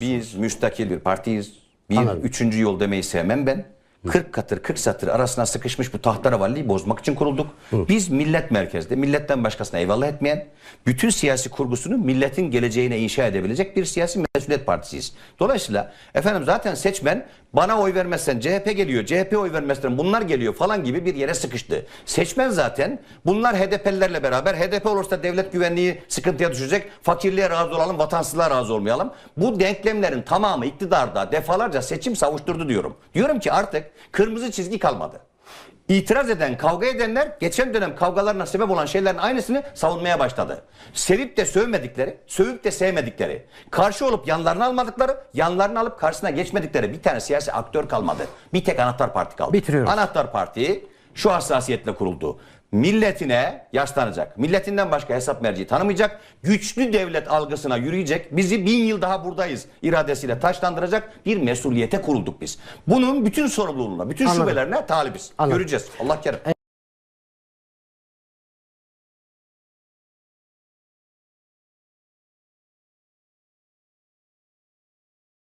Biz müstakil bir partiyiz. Bir Anladım. üçüncü yol demeyi sevmem ben. 40 katır 40 satır arasına sıkışmış bu tahtaravalliyi bozmak için kurulduk. Biz millet merkezde, milletten başkasına eyvallah etmeyen, bütün siyasi kurgusunu milletin geleceğine inşa edebilecek bir siyasi mesuliyet partisiyiz. Dolayısıyla efendim zaten seçmen bana oy vermezsen CHP geliyor, CHP oy vermezsen bunlar geliyor falan gibi bir yere sıkıştı. Seçmen zaten bunlar HDP'lilerle beraber HDP olursa devlet güvenliği sıkıntıya düşecek, fakirliğe razı olalım, vatansızlığa razı olmayalım. Bu denklemlerin tamamı iktidarda defalarca seçim savuşturdu diyorum. Diyorum ki artık kırmızı çizgi kalmadı. İtiraz eden, kavga edenler geçen dönem kavgalarına sebep olan şeylerin aynısını savunmaya başladı. Sevip de sövmedikleri, sövüp de sevmedikleri, karşı olup yanlarını almadıkları, yanlarını alıp karşısına geçmedikleri bir tane siyasi aktör kalmadı. Bir tek anahtar parti kaldı. Bitiriyoruz. Anahtar parti şu hassasiyetle kuruldu. Milletine yaslanacak. Milletinden başka hesap merci tanımayacak. Güçlü devlet algısına yürüyecek. Bizi bin yıl daha buradayız iradesiyle taşlandıracak bir mesuliyete kurulduk biz. Bunun bütün sorumluluğuna, bütün Anladım. şubelerine talibiz. Anladım. Göreceğiz. Allah kerim.